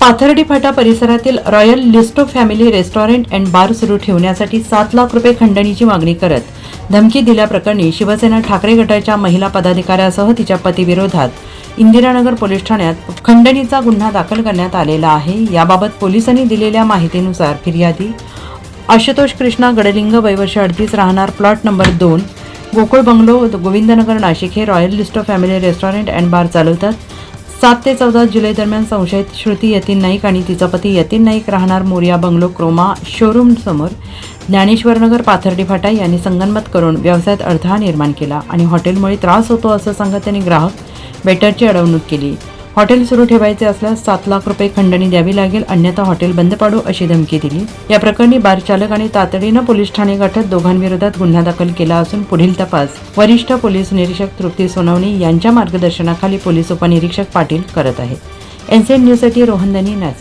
पाथर्डी फाटा परिसरातील royal Listo family restaurant and bar सुरू ठेवण्यासाठी सात लाख रुपये खंडणीची मागणी करत धमकी दिल्याप्रकरणी शिवसेना ठाकरे गटाच्या महिला पदाधिकाऱ्यासह तिच्या पतीविरोधात इंदिरानगर पोलीस ठाण्यात खंडणीचा गुन्हा दाखल करण्यात आलेला आहे. याबाबत पोलिसांनी दिलेल्या माहितीनुसार फिर्यादी आशुतोष कृष्णा गडलिंग वैवर्ष अडतीस राहणार प्लॉट नंबर दोन गोकुळ बंगलो गोविंदनगर नाशिक हे royal Listo family restaurant and bar चालवतात. सात ते चौदा जुलै दरम्यान संशयित श्रुती यतीन नाईक आणि तिचा पती यतीन नाईक राहणार मोरिया बंगलो क्रोमा शोरूम समोर. ज्ञानेश्वरनगर पाथर्डी फाटा यांनी संगनमत करून व्यवसायात अडथळा निर्माण केला आणि हॉटेलमुळे त्रास होतो असं सांगत त्यांनी ग्राहक बेटरची अडवणूक केली. हॉटेल सुरू ठेवायचे असल्यास सात लाख रुपये खंडणी द्यावी लागेल अन्यथा हॉटेल बंद पाडू अशी धमकी दिली. या प्रकरणी बार चालक आणि तातडीनं पोलीस ठाणे गाठत दोघांविरोधात गुन्हा दाखल केला असून पुढील तपास वरिष्ठ पोलीस निरीक्षक तृप्ती सोनवणे यांच्या मार्गदर्शनाखाली पोलीस उपनिरीक्षक पाटील करत आहेत. एनसीएन न्यूजसाठी रोहन दनी नाशिक.